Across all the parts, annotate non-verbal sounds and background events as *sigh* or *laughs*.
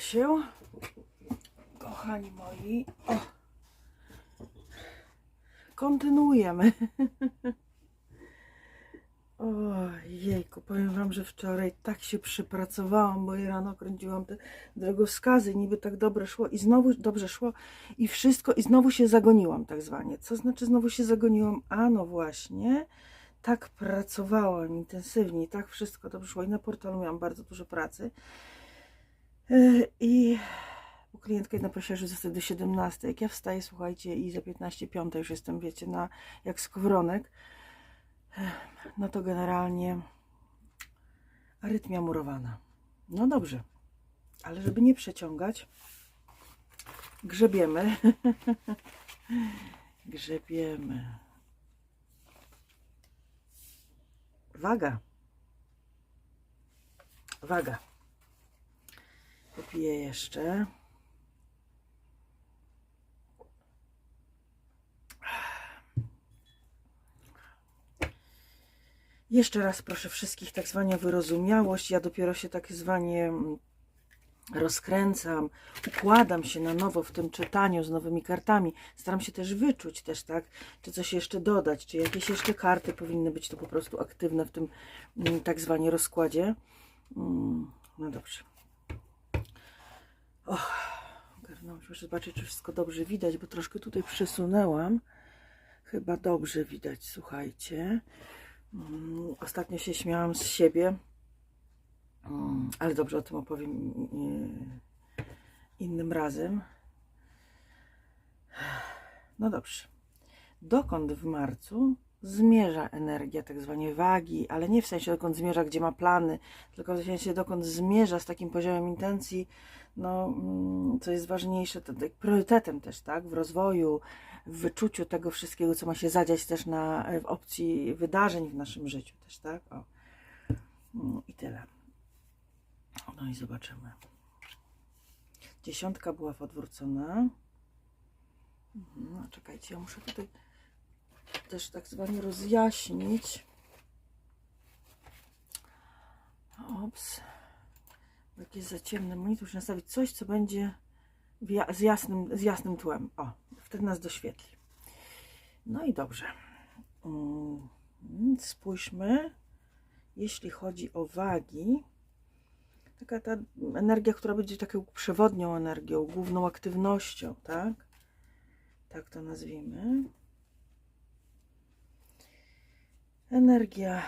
się. Kochani moi. O. Kontynuujemy. *laughs* Ojejku, powiem Wam, że wczoraj tak się przypracowałam, bo i rano kręciłam te drogowskazy, niby tak dobre szło i znowu dobrze szło i wszystko, i znowu się zagoniłam tak zwanie. Co znaczy znowu się zagoniłam? A no właśnie, tak pracowałam intensywnie tak wszystko dobrze szło i na portalu miałam bardzo dużo pracy. Yy, I bo klientka jedna prosiła, że zostać do 17. Jak ja wstaję, słuchajcie, i za 15 piąta już jestem, wiecie, na jak skowronek, no to generalnie arytmia murowana. No dobrze, ale żeby nie przeciągać, grzebiemy. *laughs* grzebiemy. Waga. Waga. Popiję jeszcze. Jeszcze raz proszę wszystkich tak zwanie o wyrozumiałość. Ja dopiero się tak zwanie rozkręcam, układam się na nowo w tym czytaniu z nowymi kartami. Staram się też wyczuć też, tak, czy coś jeszcze dodać, czy jakieś jeszcze karty powinny być tu po prostu aktywne w tym mm, tak zwanie rozkładzie. Mm, No dobrze. Och, ogarnąłem się, muszę zobaczyć, czy wszystko dobrze widać, bo troszkę tutaj przesunęłam. Chyba dobrze widać, słuchajcie. Mm, Ostatnio się śmiałam z siebie, Mm, ale dobrze o tym opowiem e, innym razem. No dobrze. Dokąd w marcu zmierza energia tak zwanej wagi, ale nie w sensie dokąd zmierza, gdzie ma plany, tylko w sensie dokąd zmierza z takim poziomem intencji, no, mm, co jest ważniejsze, to, tak priorytetem też, tak, w rozwoju, w wyczuciu tego wszystkiego, co ma się zadziać też na, w opcji wydarzeń w naszym życiu też, tak, o. Mm, I tyle. No i zobaczymy. Dziesiątka była odwrócona. Mhm, No, czekajcie, ja muszę tutaj też tak zwanie rozjaśnić. Ops. Jak jest za ciemny monitor, muszę nastawić coś, co będzie z, jasnym, z jasnym tłem. O, wtedy nas doświetli. No i dobrze. Mm, Spójrzmy, jeśli chodzi o wagi, taka ta energia, która będzie taką przewodnią energią, główną aktywnością, tak? Tak to nazwijmy. Energia,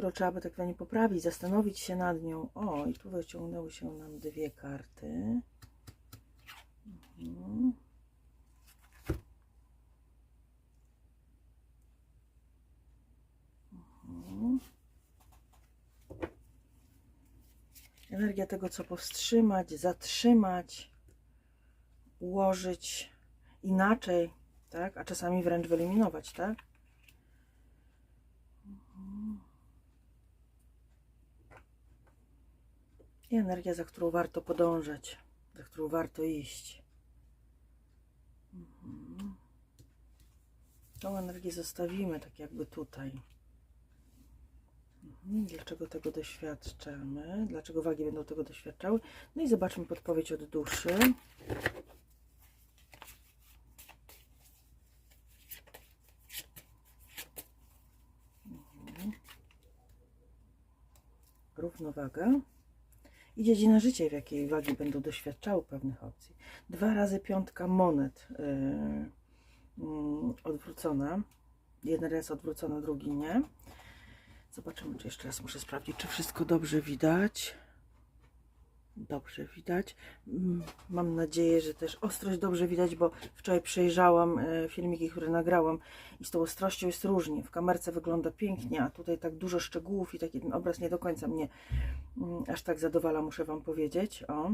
którą trzeba by tak zwanie poprawić, zastanowić się nad nią. O, i tu wyciągnęły się nam dwie karty. Mhm. Energia tego, co powstrzymać, zatrzymać, ułożyć inaczej, tak? A czasami wręcz wyeliminować, tak? I energia, za którą warto podążać, za którą warto iść. Mhm. Tą energię zostawimy tak jakby tutaj. Mhm, Dlaczego tego doświadczamy? Dlaczego wagi będą tego doświadczały? No i zobaczmy podpowiedź od duszy. Mhm. Równowaga i dziedzina życia, w jakiej wagi będą doświadczały pewnych opcji. Dwa razy piątka monet yy, yy, odwrócona. Jeden raz odwrócona, drugi nie. Zobaczymy, czy jeszcze raz muszę sprawdzić, czy wszystko dobrze widać. Dobrze widać. Mm, Mam nadzieję, że też ostrość dobrze widać, bo wczoraj przejrzałam e, filmiki, które nagrałam i z tą ostrością jest różnie. W kamerce wygląda pięknie, a tutaj tak dużo szczegółów i taki ten obraz nie do końca mnie mm, aż tak zadowala, muszę Wam powiedzieć. O.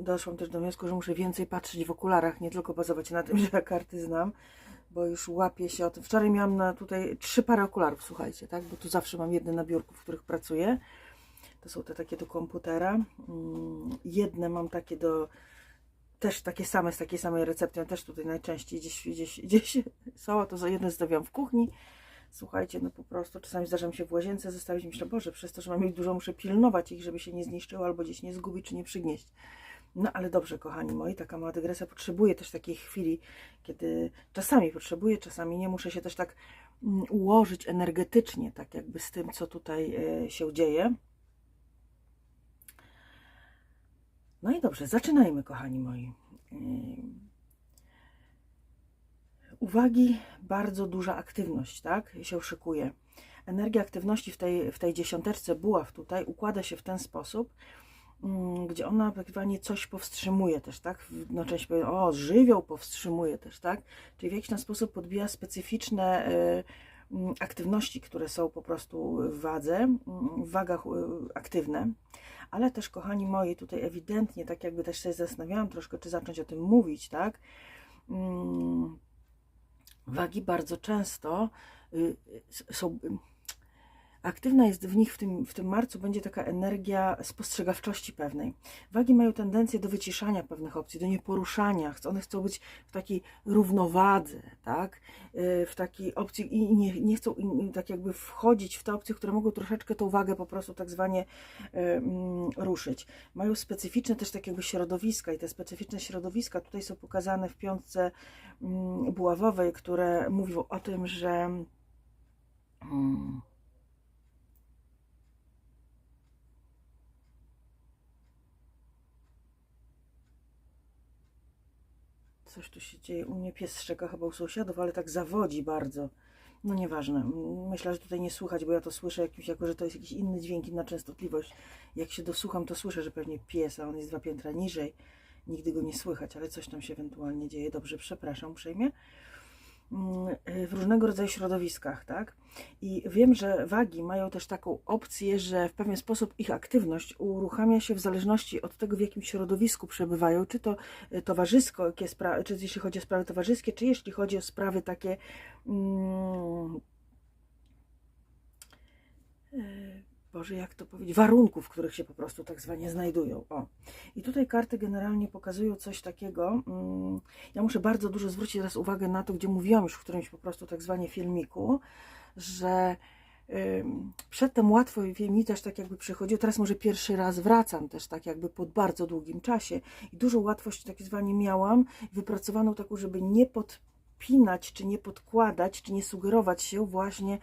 Doszłam też do wniosku, że muszę więcej patrzeć w okularach, nie tylko bazować na tym, *laughs* że ja karty znam, bo już łapię się o tym. Wczoraj miałam na tutaj trzy pary okularów, słuchajcie, tak? Bo tu zawsze mam jedne na biurku, w których pracuję. To są te takie do komputera. Mm, Jedne mam takie do też takie same, z takiej samej recepty, ja też tutaj najczęściej gdzieś, gdzieś, gdzieś *laughs* są, to jedne zostawiam w kuchni, Słuchajcie, no po prostu czasami zdarza mi się w łazience zostawić, myślę, Boże, przez to, że mam ich dużo, muszę pilnować ich, żeby się nie zniszczyły albo gdzieś nie zgubić, czy nie przygnieść. No ale dobrze, kochani moi, taka mała dygresja potrzebuje też takiej chwili, kiedy czasami potrzebuję, czasami nie, muszę się też tak mm, ułożyć energetycznie, tak jakby z tym, co tutaj e, się dzieje. No i dobrze, zaczynajmy, kochani moi. Ym, Uwagi, bardzo duża aktywność, tak, się szykuje. Energia aktywności w tej, w tej dziesiąteczce buław tutaj układa się w ten sposób, mm, gdzie ona zwanie coś powstrzymuje też, tak? No część powie, o, żywioł powstrzymuje też, tak? Czyli w jakiś tam sposób podbija specyficzne y, mm, aktywności, które są po prostu w wadze, mm, w wagach y, aktywne. Ale też, kochani moi, tutaj ewidentnie, tak jakby też się zastanawiałam troszkę, czy zacząć o tym mówić, tak? Mm, Wagi bardzo często y, s- są. Aktywna jest w nich w tym, w tym marcu, będzie taka energia spostrzegawczości pewnej. Wagi mają tendencję do wyciszania pewnych opcji, do nieporuszania. One chcą być w takiej równowadze, tak? Y, w takiej opcji i nie, nie chcą tak jakby wchodzić w te opcje, które mogą troszeczkę tą wagę po prostu tak zwanie y, mm, ruszyć. Mają specyficzne też tak jakby środowiska i te specyficzne środowiska tutaj są pokazane w piątce mm, buławowej, które mówią o tym, że mm, coś tu się dzieje. U mnie pies szczeka chyba u sąsiadów, ale tak zawodzi bardzo. No nieważne. Myślę, że tutaj nie słychać, bo ja to słyszę jakimś, jako że to jest jakiś inny dźwięk, inna częstotliwość. Jak się dosłucham, to słyszę, że pewnie pies, a on jest dwa piętra niżej. Nigdy go nie słychać, ale coś tam się ewentualnie dzieje. Dobrze, przepraszam uprzejmie. Mm, w różnego rodzaju środowiskach, tak? I wiem, że wagi mają też taką opcję, że w pewien sposób ich aktywność uruchamia się w zależności od tego, w jakim środowisku przebywają, czy to e, towarzysko, czy jeśli chodzi o sprawy towarzyskie, czy jeśli chodzi o sprawy takie mm, e, Boże, jak to powiedzieć, warunków, w których się po prostu tak zwanie znajdują. O. I tutaj karty generalnie pokazują coś takiego. mm, Ja muszę bardzo dużo zwrócić teraz uwagę na to, gdzie mówiłam już w którymś po prostu tak zwanie filmiku, że przedtem łatwo mi też tak jakby przychodziło, teraz może pierwszy raz wracam też tak jakby po bardzo długim czasie i dużą łatwość tak zwanie miałam, wypracowaną taką, żeby nie podpinać, czy nie podkładać, czy nie sugerować się właśnie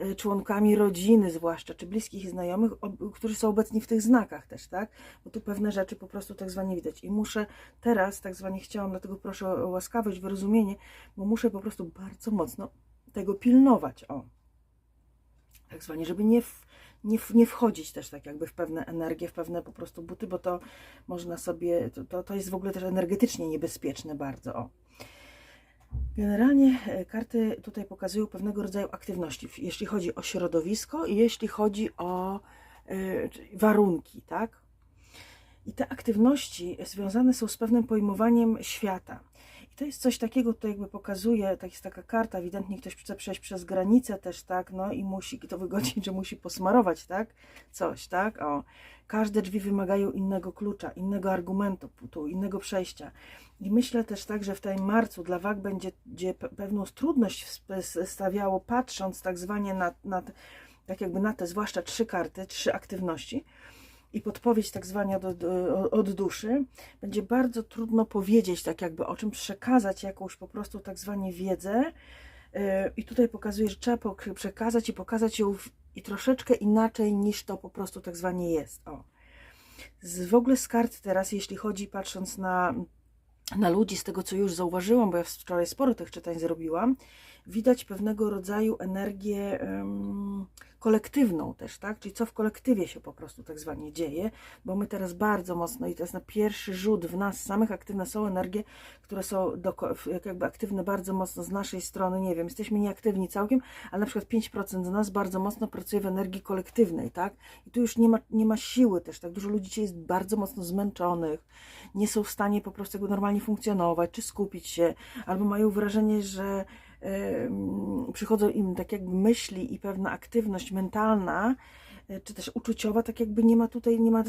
y, członkami rodziny zwłaszcza, czy bliskich i znajomych, którzy są obecni w tych znakach też, tak? Bo tu pewne rzeczy po prostu tak zwanie widać. I muszę teraz, tak zwanie chciałam, dlatego proszę o łaskawość, wyrozumienie, bo muszę po prostu bardzo mocno tego pilnować, o. Tak zwanie, żeby nie, w, nie, w, nie wchodzić też tak jakby w pewne energie, w pewne po prostu buty, bo to można sobie, to, to, to jest w ogóle też energetycznie niebezpieczne bardzo, o. Generalnie e, karty tutaj pokazują pewnego rodzaju aktywności, jeśli chodzi o środowisko i jeśli chodzi o y, warunki, tak? I te aktywności związane są z pewnym pojmowaniem świata. To jest coś takiego, to jakby pokazuje, tak jest taka karta, ewidentnie ktoś chce przejść przez granicę też, tak, no i musi to wygodzić, że musi posmarować, tak, coś, tak, o. Każde drzwi wymagają innego klucza, innego argumentu, tu, innego przejścia. I myślę też tak, że w tym marcu dla wag będzie gdzie pe- pewną trudność stawiało, patrząc tak zwanie na, na, tak jakby na te, zwłaszcza trzy karty, trzy aktywności, i podpowiedź tak zwana od, duszy, będzie bardzo trudno powiedzieć tak jakby o czym, przekazać jakąś po prostu tak zwanie wiedzę. Yy, I tutaj pokazuje, że trzeba przekazać i pokazać ją w, i troszeczkę inaczej niż to po prostu tak zwanie jest. O. Z, w ogóle z kart teraz, jeśli chodzi, patrząc na, na ludzi, z tego co już zauważyłam, bo ja wczoraj sporo tych czytań zrobiłam, widać pewnego rodzaju energię kolektywną też, tak? Czyli co w kolektywie się po prostu tak zwanie dzieje, bo my teraz bardzo mocno i to jest na pierwszy rzut w nas samych aktywne są energie, które są do, jak jakby aktywne bardzo mocno z naszej strony, nie wiem, jesteśmy nieaktywni całkiem, ale na przykład 5% z nas bardzo mocno pracuje w energii kolektywnej, tak? I tu już nie ma, nie ma siły też, tak? Dużo ludzi jest bardzo mocno zmęczonych, nie są w stanie po prostu jakby normalnie funkcjonować, czy skupić się, albo mają wrażenie, że przychodzą im tak jakby myśli i pewna aktywność mentalna, e, czy też uczuciowa, tak jakby nie ma tutaj, nie ma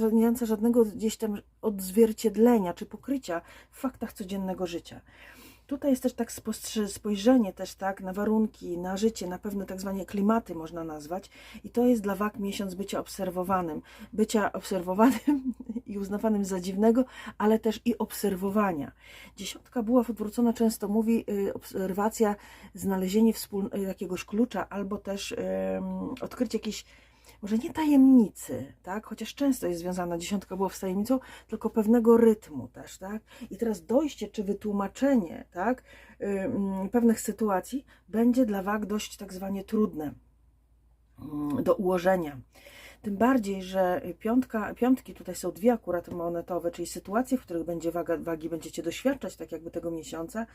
żadnego gdzieś tam odzwierciedlenia czy pokrycia w faktach codziennego życia. Tutaj jest też tak spojrzenie też tak na warunki, na życie, na pewne tak zwane klimaty można nazwać i to jest dla wag miesiąc bycia obserwowanym, bycia obserwowanym *laughs* i uznawanym za dziwnego, ale też i obserwowania. Dziesiątka buław odwrócona często mówi y, obserwacja, znalezienie wspól- y, jakiegoś klucza albo też odkrycie jakiejś może nie tajemnicy, tak? Chociaż często jest związana dziesiątka była z tajemnicą, tylko pewnego rytmu też, tak? I teraz dojście czy wytłumaczenie, tak? Ym, pewnych sytuacji będzie dla wag dość tak trudne ym, do ułożenia. Tym bardziej, że piątka, piątki tutaj są dwie akurat monetowe, czyli sytuacje, w których będzie waga, wagi będziecie doświadczać tak jakby tego miesiąca,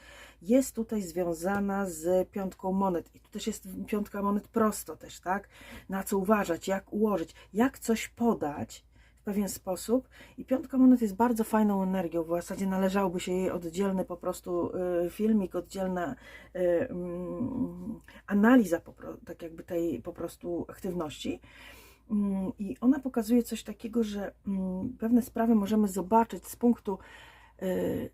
jest tutaj związana z piątką monet. I tu też jest piątka monet prosto też, tak? Na co uważać, jak ułożyć, jak coś podać w pewien sposób. I piątka monet jest bardzo fajną energią. W zasadzie należałoby się jej oddzielny po prostu y, filmik, oddzielna y, mm, analiza tak jakby tej po prostu aktywności. Mm, I ona pokazuje coś takiego, że mm, pewne sprawy możemy zobaczyć z punktu y,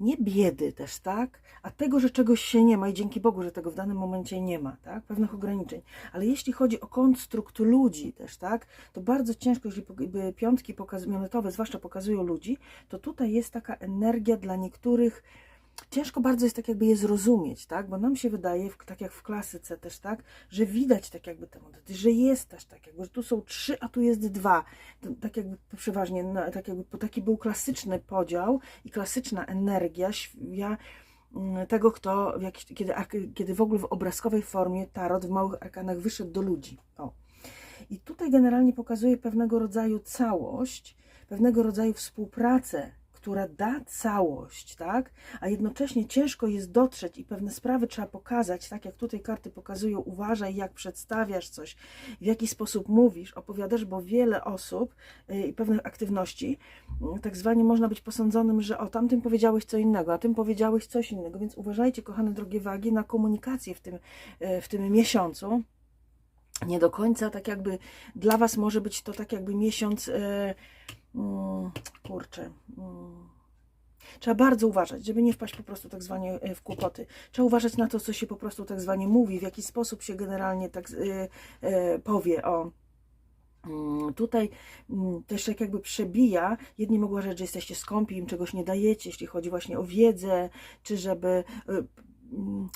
nie biedy też, tak? A tego, że czegoś się nie ma i dzięki Bogu, że tego w danym momencie nie ma, tak? Pewnych ograniczeń. Ale jeśli chodzi o konstrukt ludzi też, tak? To bardzo ciężko, jeżeli piątki pokaz- zwłaszcza pokazują ludzi, to tutaj jest taka energia dla niektórych ciężko bardzo jest tak jakby je zrozumieć, tak? Bo nam się wydaje, tak jak w klasyce też, tak? Że widać tak jakby te monety, że jest też tak jakby, że tu są trzy, a tu jest dwa. Tak jakby przeważnie, tak jakby, taki był klasyczny podział i klasyczna energia św- mm, tego, kto, kiedy, kiedy w ogóle w obrazkowej formie tarot w małych arkanach wyszedł do ludzi. O. I tutaj generalnie pokazuje pewnego rodzaju całość, pewnego rodzaju współpracę, która da całość, tak? A jednocześnie ciężko jest dotrzeć i pewne sprawy trzeba pokazać, tak jak tutaj karty pokazują, uważaj jak przedstawiasz coś, w jaki sposób mówisz, opowiadasz, bo wiele osób y, i pewnych aktywności, y, tak zwanie można być posądzonym, że o tamtym powiedziałeś co innego, a tym powiedziałeś coś innego, więc uważajcie, kochane drogie wagi, na komunikację w tym, y, w tym miesiącu nie do końca tak jakby dla Was może być to tak jakby miesiąc mm, kurczę mm, Trzeba bardzo uważać, żeby nie wpaść po prostu tak zwanie e, w kłopoty. Trzeba uważać na to, co się po prostu tak zwanie mówi, w jaki sposób się generalnie tak e, e, powie o. Mm, Tutaj mm, też tak jakby przebija, jedni mogą uważać, że jesteście skąpi, im czegoś nie dajecie, jeśli chodzi właśnie o wiedzę, czy żeby mm,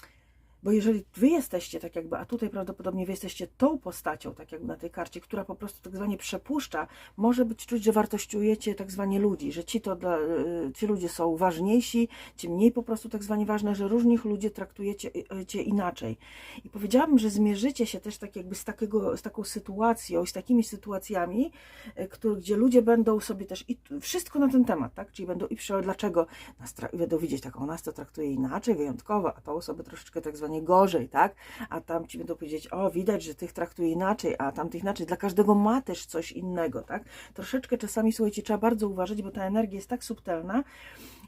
bo jeżeli wy jesteście tak jakby, a tutaj prawdopodobnie wy jesteście tą postacią, tak jakby na tej karcie, która po prostu tak zwanie przepuszcza, może być czuć, że wartościujecie tak zwanie ludzi, że ci to dla, y, ci ludzie są ważniejsi, ci mniej po prostu tak zwanie ważne, że różnych ludzi traktujecie y, cię inaczej. I powiedziałabym, że zmierzycie się też tak jakby z, takiego, z taką sytuacją, z takimi sytuacjami, y, które, gdzie ludzie będą sobie też i wszystko na ten temat, tak? Czyli będą i przy dlaczego nas będą widzieć taką, nas to traktuje inaczej, wyjątkowo, a tą osobę troszeczkę tak zwanie gorzej, tak? A tam ci będą powiedzieć, o widać, że tych traktuje inaczej, a tamtych inaczej. Dla każdego ma też coś innego, tak? Troszeczkę czasami, słuchajcie, trzeba bardzo uważać, bo ta energia jest tak subtelna,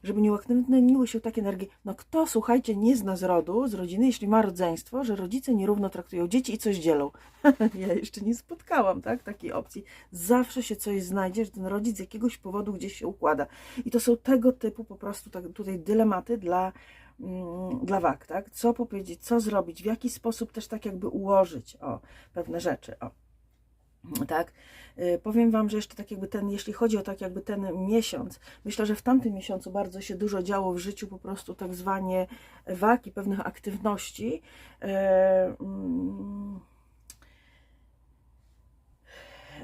żeby nie uaktywniły się takie energie. No kto, słuchajcie, nie zna z rodu, z rodziny, jeśli ma rodzeństwo, że rodzice nierówno traktują dzieci i coś dzielą. *laughs* ja jeszcze nie spotkałam, tak, takiej opcji. Zawsze się coś znajdzie, że ten rodzic z jakiegoś powodu gdzieś się układa. I to są tego typu po prostu tak, tutaj dylematy dla, dla wag, tak? Co powiedzieć, co zrobić, w jaki sposób też tak jakby ułożyć o pewne rzeczy. O tak. Y, Powiem Wam, że jeszcze tak jakby ten, jeśli chodzi o tak jakby ten miesiąc, myślę, że w tamtym miesiącu bardzo się dużo działo w życiu po prostu tak zwanie wag i pewnych aktywności. Mm,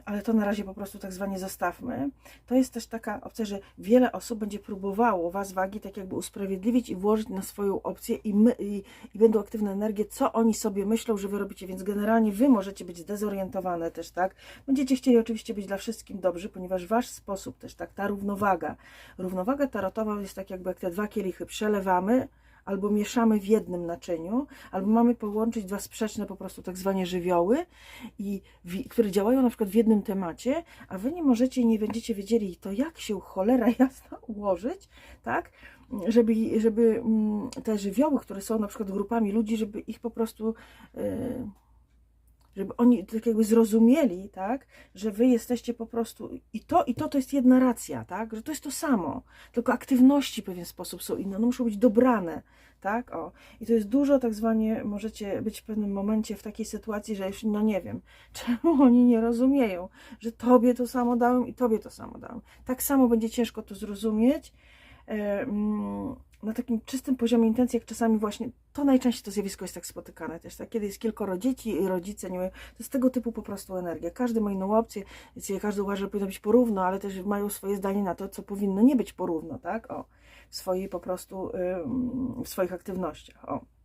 ale to na razie po prostu tak zwanie zostawmy. To jest też taka opcja, że wiele osób będzie próbowało Was wagi tak jakby usprawiedliwić i włożyć na swoją opcję i, my, i, i będą aktywne energie, co oni sobie myślą, że Wy robicie, więc generalnie Wy możecie być zdezorientowane też, tak? Będziecie chcieli oczywiście być dla wszystkim dobrzy, ponieważ Wasz sposób też, tak, ta równowaga. Równowaga tarotowa jest tak jakby jak te dwa kielichy przelewamy, albo mieszamy w jednym naczyniu, albo mamy połączyć dwa sprzeczne po prostu tak zwane żywioły, i które działają na przykład w jednym temacie, a wy nie możecie i nie będziecie wiedzieli to, jak się cholera jasna ułożyć, tak? Żeby, żeby mm, te żywioły, które są na przykład grupami ludzi, żeby ich po prostu yy, żeby oni tak jakby zrozumieli, tak, że wy jesteście po prostu i to, i to to jest jedna racja, tak, że to jest to samo, tylko aktywności w pewien sposób są inne, one muszą być dobrane, tak, o. I to jest dużo tak zwanie, możecie być w pewnym momencie w takiej sytuacji, że już, no nie wiem, *laughs* czemu oni nie rozumieją, że tobie to samo dałem i tobie to samo dałem. Tak samo będzie ciężko to zrozumieć, na takim czystym poziomie intencji, jak czasami właśnie, to najczęściej to zjawisko jest tak spotykane też, tak? kiedy jest kilkoro dzieci i rodzice, nie wiem, to jest tego typu po prostu energia. Każdy ma inną opcję, każdy uważa, że powinno być porówno, ale też mają swoje zdanie na to, co powinno nie być porówno, tak? O, w swojej po prostu, w swoich aktywnościach, o.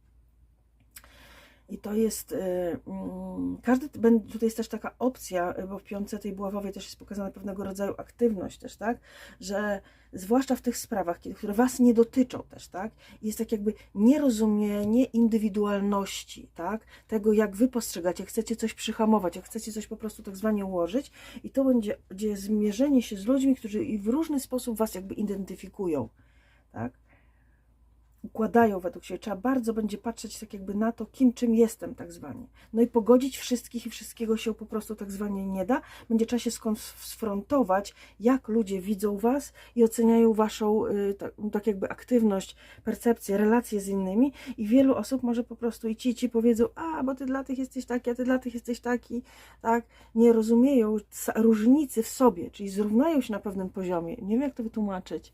I to jest, y, mm, każdy, tutaj jest też taka opcja, y, bo w piątce tej buławowej też jest pokazana pewnego rodzaju aktywność też, tak, że zwłaszcza w tych sprawach, które Was nie dotyczą też, tak, jest tak jakby nierozumienie indywidualności, tak, tego jak Wy postrzegacie, jak chcecie coś przyhamować, jak chcecie coś po prostu tak zwanie ułożyć. I to będzie, będzie zmierzenie się z ludźmi, którzy i w różny sposób Was jakby identyfikują, tak, układają według siebie. Trzeba bardzo będzie patrzeć tak jakby na to, kim, czym jestem tak zwanie. No i pogodzić wszystkich i wszystkiego się po prostu tak zwanie nie da. Będzie trzeba się skonfrontować, jak ludzie widzą was i oceniają waszą tak, tak jakby aktywność, percepcję, relacje z innymi i wielu osób może po prostu i ci, ci powiedzą, a bo ty dla tych jesteś taki, a ty dla tych jesteś taki, tak? Nie rozumieją różnicy w sobie, czyli zrównają się na pewnym poziomie. Nie wiem, jak to wytłumaczyć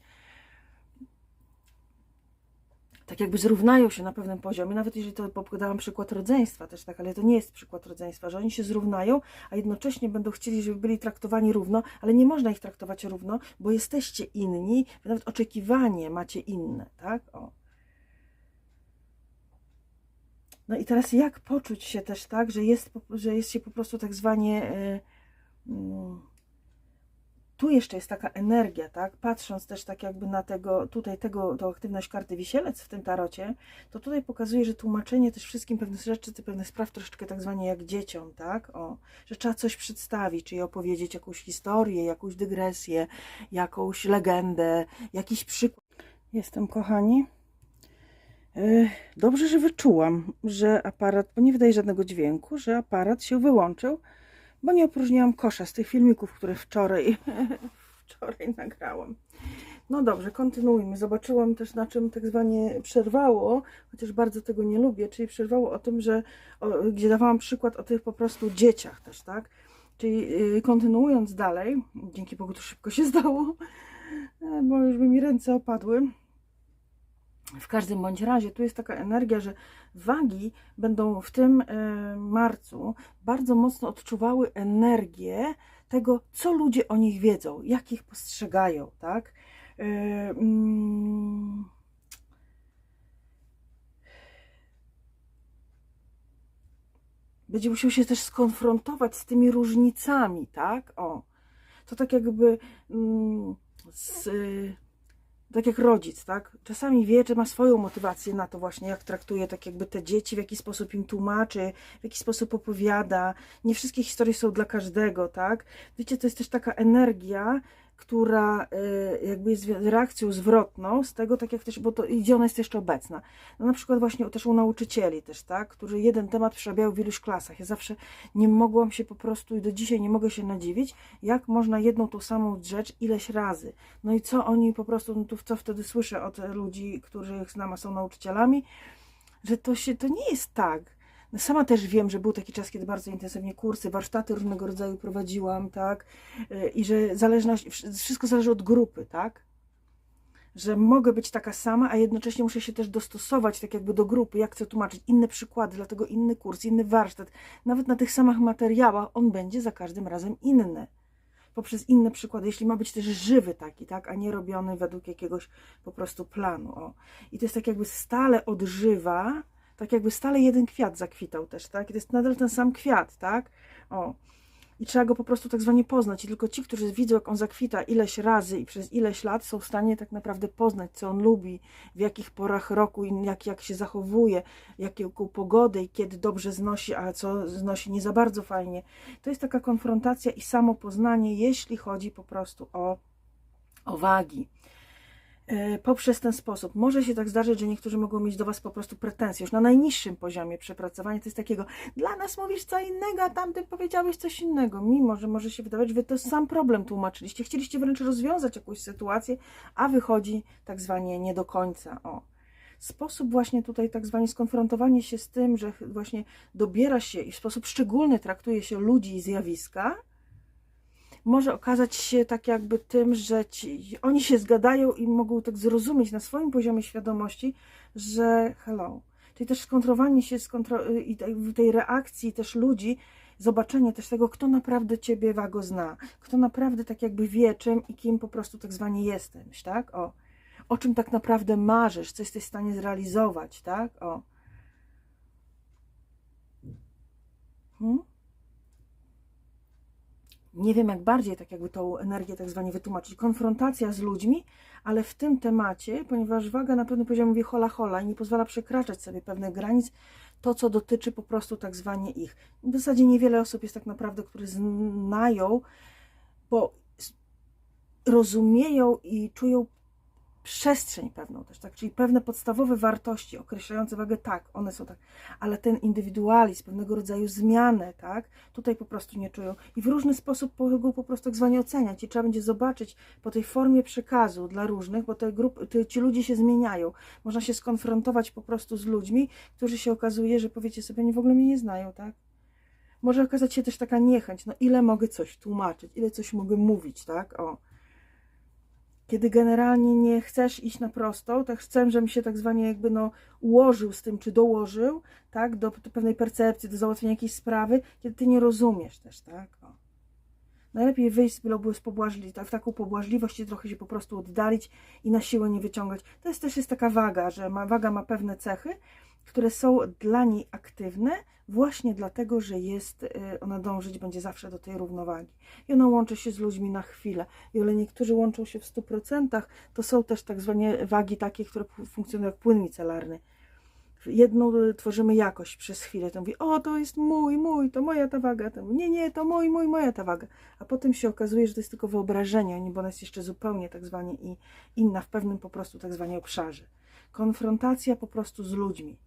tak jakby zrównają się na pewnym poziomie, nawet jeżeli to podałam przykład rodzeństwa też tak, ale to nie jest przykład rodzeństwa, że oni się zrównają, a jednocześnie będą chcieli, żeby byli traktowani równo, ale nie można ich traktować równo, bo jesteście inni, nawet oczekiwanie macie inne, tak? O. No i teraz jak poczuć się też tak, że jest, że jest się po prostu tak zwanie... y, mm, tu jeszcze jest taka energia, tak? Patrząc też tak jakby na tego, tutaj tego, tą aktywność karty wisielec w tym tarocie, to tutaj pokazuje, że tłumaczenie też wszystkim pewnych rzeczy, pewnych spraw troszeczkę tak zwanie jak dzieciom, tak? O, że trzeba coś przedstawić, czyli opowiedzieć jakąś historię, jakąś dygresję, jakąś legendę, jakiś przykład. Jestem, kochani. Yy, Dobrze, że wyczułam, że aparat, bo nie wydaje żadnego dźwięku, że aparat się wyłączył, bo nie opróżniłam kosza z tych filmików, które wczoraj, *laughs* wczoraj nagrałam. No dobrze, kontynuujmy. Zobaczyłam też, na czym tak zwanie przerwało, chociaż bardzo tego nie lubię, czyli przerwało o tym, że o, gdzie dawałam przykład o tych po prostu dzieciach też, tak? Czyli yy, kontynuując dalej, dzięki Bogu to szybko się *laughs* zdało, e, bo już by mi ręce opadły. W każdym bądź razie tu jest taka energia, że wagi będą w tym e, marcu bardzo mocno odczuwały energię tego, co ludzie o nich wiedzą, jak ich postrzegają, tak? E, mm, będzie musiał się też skonfrontować z tymi różnicami, tak? O, to tak jakby mm, z, tak jak rodzic, tak? Czasami wie, że ma swoją motywację na to właśnie, jak traktuje tak jakby te dzieci, w jaki sposób im tłumaczy, w jaki sposób opowiada. Nie wszystkie historie są dla każdego, tak? Wiecie, to jest też taka energia, która y, jakby jest reakcją zwrotną z tego, tak jak też, bo to idzie, ona jest jeszcze obecna. No na przykład właśnie też u nauczycieli też, tak? Którzy jeden temat przerabiają w iluś klasach. Ja zawsze nie mogłam się po prostu i do dzisiaj nie mogę się nadziwić, jak można jedną tą samą rzecz ileś razy. No i co oni po prostu, no tu co wtedy słyszę od ludzi, których znam, a są nauczycielami, że to się, to nie jest tak. No Sama też wiem, że był taki czas, kiedy bardzo intensywnie kursy, warsztaty różnego rodzaju prowadziłam, tak? Y, I że zależność, wsz- wszystko zależy od grupy, tak? Że mogę być taka sama, a jednocześnie muszę się też dostosować tak jakby do grupy, jak chcę tłumaczyć inne przykłady, dlatego inny kurs, inny warsztat. Nawet na tych samych materiałach on będzie za każdym razem inny. Poprzez inne przykłady, jeśli ma być też żywy taki, tak, a nie robiony według jakiegoś po prostu planu. O. I to jest tak jakby stale odżywa, tak jakby stale jeden kwiat zakwitał też, tak? I to jest nadal ten sam kwiat, tak? O. I trzeba go po prostu tak zwanie poznać. I tylko ci, którzy widzą, jak on zakwita ileś razy i przez ileś lat, są w stanie tak naprawdę poznać, co on lubi, w jakich porach roku, i jak, jak się zachowuje, jaką pogodę i kiedy dobrze znosi, a co znosi nie za bardzo fajnie. To jest taka konfrontacja i samopoznanie, jeśli chodzi po prostu o, o wagi. E, poprzez ten sposób. Może się tak zdarzyć, że niektórzy mogą mieć do Was po prostu pretensje, już na najniższym poziomie przepracowania. To jest takiego, dla nas mówisz co innego, a tamtym powiedziałeś coś innego. Mimo, że może się wydawać, że Wy to sam problem tłumaczyliście. Chcieliście wręcz rozwiązać jakąś sytuację, a wychodzi tak zwanie nie do końca. O. Sposób właśnie tutaj tak zwanie skonfrontowanie się z tym, że właśnie dobiera się i w sposób szczególny traktuje się ludzi i zjawiska, może okazać się tak jakby tym, że ci, oni się zgadają i mogą tak zrozumieć na swoim poziomie świadomości, że hello. Czyli też skontrolowanie się skontro- i tej- tej reakcji też ludzi, zobaczenie też tego, kto naprawdę Ciebie wago zna, kto naprawdę tak jakby wie czym i kim po prostu tak zwanie jesteś, tak? O. O czym tak naprawdę marzysz, co jesteś w stanie zrealizować, tak? O. Hmm? Nie wiem jak bardziej tak jakby tą energię tak zwanie wytłumaczyć, konfrontacja z ludźmi, ale w tym temacie, ponieważ waga na pewnym poziomie mówi hola hola i nie pozwala przekraczać sobie pewnych granic, to co dotyczy po prostu tak zwanie ich. W zasadzie niewiele osób jest tak naprawdę, które znają, bo rozumieją i czują przestrzeń pewną też, tak? Czyli pewne podstawowe wartości określające wagę, tak, one są tak, ale ten indywidualizm, pewnego rodzaju zmianę, tak? Tutaj po prostu nie czują i w różny sposób mogą po prostu tak zwanie oceniać i trzeba będzie zobaczyć po tej formie przekazu dla różnych, bo te grupy, te, ci ludzie się zmieniają. Można się skonfrontować po prostu z ludźmi, którzy się okazuje, że powiecie sobie, oni w ogóle mnie nie znają, tak? Może okazać się też taka niechęć, no ile mogę coś tłumaczyć, ile coś mogę mówić, tak? O kiedy generalnie nie chcesz iść na prostą, tak chcę, żebym się tak zwanie jakby no ułożył z tym, czy dołożył, tak, do, do pewnej percepcji, do załatwienia jakiejś sprawy, kiedy ty nie rozumiesz też, tak, o. Najlepiej wyjść byłoby z pobłażli, w taką pobłażliwość i trochę się po prostu oddalić i na siłę nie wyciągać. To jest też jest taka waga, że ma, waga ma pewne cechy, które są dla niej aktywne właśnie dlatego, że jest, y, ona dążyć będzie zawsze do tej równowagi. I ona łączy się z ludźmi na chwilę. I o ile niektórzy łączą się w 100%, to są też tak zwane wagi takie, które fu- funkcjonują jak płyn micelarny. Jedną y, tworzymy jakość przez chwilę. To mówi, o, to jest mój, mój, to moja ta waga. To nie, nie, to mój, mój, moja ta waga. A potem się okazuje, że to jest tylko wyobrażenie, bo ona jest jeszcze zupełnie tak zwanie inna w pewnym po prostu tak zwanie obszarze. Konfrontacja po prostu z ludźmi.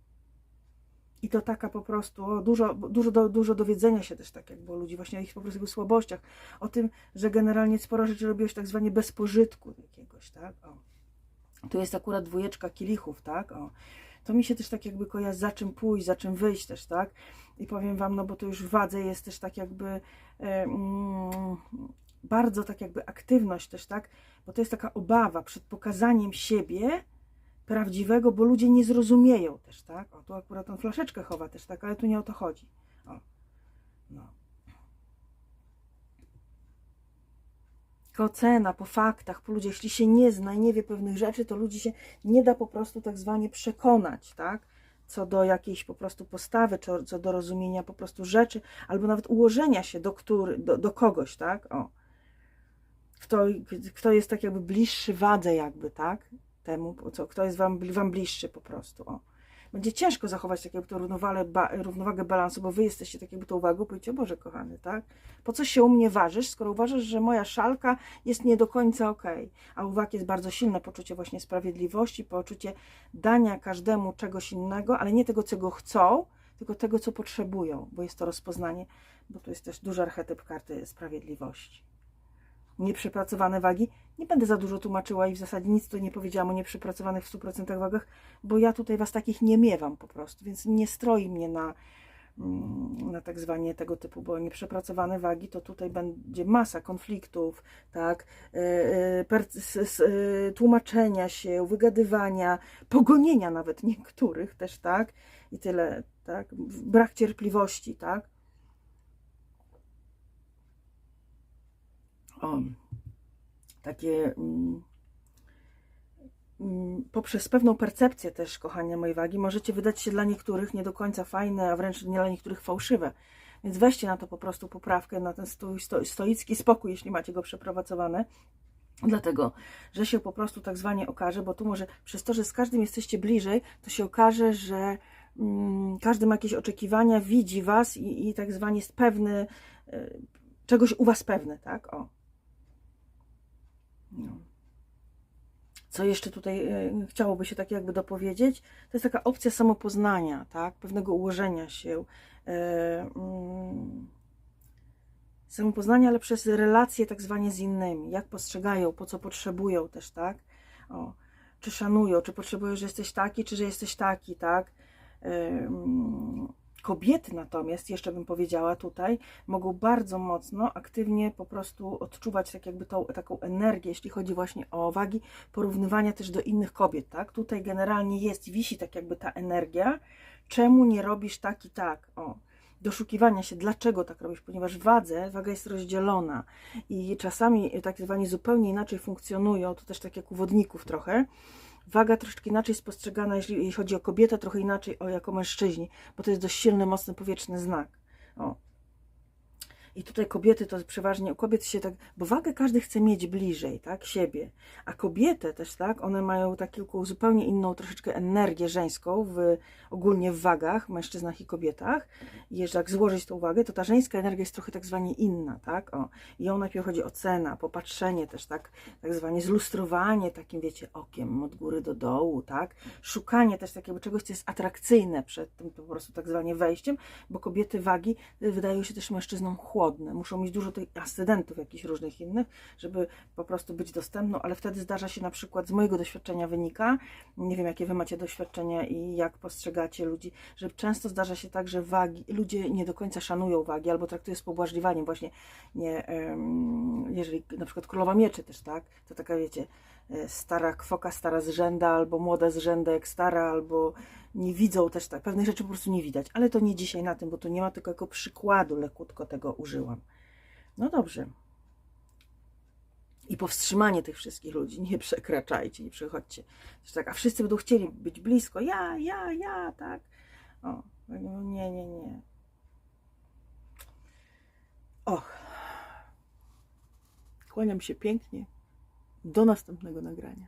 I to taka po prostu, o, dużo, dużo, do, dużo dowiedzenia się też tak jakby o ludzi, właśnie o ich po prostu słabościach, o tym, że generalnie sporo rzeczy robiłeś tak zwanie bez pożytku jakiegoś, tak? O. Tu jest akurat dwójeczka kielichów, tak? O. To mi się też tak jakby kojarzy, za czym pójść, za czym wyjść też, tak? I powiem Wam, no bo to już w wadze jest też tak jakby bardzo tak jakby aktywność też, tak? Bo to jest taka obawa przed pokazaniem siebie, prawdziwego, bo ludzie nie zrozumieją też, tak? O, tu akurat on flaszeczkę chowa też, tak? Ale tu nie o to chodzi. O. No. Ocena po faktach, po ludziach, jeśli się nie zna i nie wie pewnych rzeczy, to ludzi się nie da po prostu tak zwanie przekonać, tak? Co do jakiejś po prostu postawy, czy co do rozumienia po prostu rzeczy, albo nawet ułożenia się do, który, do, do kogoś, tak? O. Kto, kto jest tak jakby bliższy wadze jakby, tak? Temu, co, kto jest wam, wam bliższy po prostu. O. Będzie ciężko zachować tak jakby równowagę, ba, równowagę balansu, bo wy jesteście tak jakby tą uwagą, powiecie, Boże kochany, tak? Po co się u mnie ważysz, skoro uważasz, że moja szalka jest nie do końca okej, a u wag jest bardzo silne poczucie właśnie sprawiedliwości, poczucie dania każdemu czegoś innego, ale nie tego, co go chcą, tylko tego, co potrzebują, bo jest to rozpoznanie, bo to jest też duży archetyp karty sprawiedliwości nieprzepracowane wagi. Nie będę za dużo tłumaczyła i w zasadzie nic tu nie powiedziałam o nieprzepracowanych w 100% wagach, bo ja tutaj Was takich nie miewam po prostu, więc nie stroi mnie na, mm, na tak zwanie tego typu, bo nieprzepracowane wagi to tutaj będzie masa konfliktów, tak, e, e, e, tłumaczenia się, wygadywania, pogonienia nawet niektórych też, tak, i tyle, tak, brak cierpliwości, tak. O, takie mm, mm, poprzez pewną percepcję też, kochania mojej wagi, możecie wydać się dla niektórych nie do końca fajne, a wręcz nie dla niektórych fałszywe. Więc weźcie na to po prostu poprawkę, na ten stoi, sto, stoicki spokój, jeśli macie go przeprowadzowany. Dlatego, że się po prostu tak zwanie okaże, bo tu może przez to, że z każdym jesteście bliżej, to się okaże, że mm, każdy ma jakieś oczekiwania, widzi was i, i tak zwanie jest pewny, y, czegoś u was pewny, tak? O. No. Co jeszcze tutaj e, chciałoby się tak jakby dopowiedzieć? To jest taka opcja samopoznania, tak? Pewnego ułożenia się. E, mm, samopoznania, ale przez relacje tak zwanie z innymi. Jak postrzegają, po co potrzebują też, tak? O, czy szanują, czy potrzebują, że jesteś taki, czy że jesteś taki, tak? Kobiety natomiast, jeszcze bym powiedziała tutaj, mogą bardzo mocno, aktywnie po prostu odczuwać tak jakby tą, taką energię, jeśli chodzi właśnie o wagi, porównywania też do innych kobiet, tak? Tutaj generalnie jest, wisi tak jakby ta energia, czemu nie robisz tak i tak, o doszukiwania się, dlaczego tak robisz, ponieważ wadze waga jest rozdzielona i czasami tak zwani zupełnie inaczej funkcjonują, to też tak jak u wodników trochę. Waga troszeczkę inaczej jest postrzegana, jeśli, chodzi o kobietę, trochę inaczej o jako mężczyźni, bo to jest dość silny, mocny powietrzny znak. O. I tutaj kobiety to przeważnie u kobiet się tak, bo wagę każdy chce mieć bliżej, tak, siebie. A kobiety też, tak, one mają taką zupełnie inną troszeczkę energię żeńską w, ogólnie w wagach, mężczyznach i kobietach. I jeżeli tak złożyć tą wagę, to ta żeńska energia jest trochę tak zwanie inna, tak, o. I ją najpierw chodzi o cena, popatrzenie też, tak, tak zwanie zlustrowanie takim, wiecie, okiem od góry do dołu, tak, szukanie też takiego czegoś, co jest atrakcyjne przed tym po prostu tak zwanie wejściem, bo kobiety wagi wydają się też mężczyznom chłodne. Muszą mieć dużo tych ascydentów jakichś różnych innych, żeby po prostu być dostępną, ale wtedy zdarza się na przykład, z mojego doświadczenia wynika, nie wiem jakie wy macie doświadczenia i jak postrzegacie ludzi, że często zdarza się tak, że wagi, ludzie nie do końca szanują wagi albo traktują z pobłażliwaniem właśnie, nie, jeżeli na przykład królowa mieczy też, tak, to taka wiecie, stara kwoka, stara zrzęda, albo młoda zrzęda jak stara, albo nie widzą też tak, pewnych rzeczy po prostu nie widać, ale to nie dzisiaj na tym, bo tu nie ma tylko jako przykładu, lekutko tego użyłam. No dobrze. I powstrzymanie tych wszystkich ludzi, nie przekraczajcie, nie przychodźcie. Też tak, a wszyscy będą chcieli być blisko, ja, ja, ja, tak. O, no nie, nie, nie. Och. Kłaniam się pięknie. Do następnego nagrania.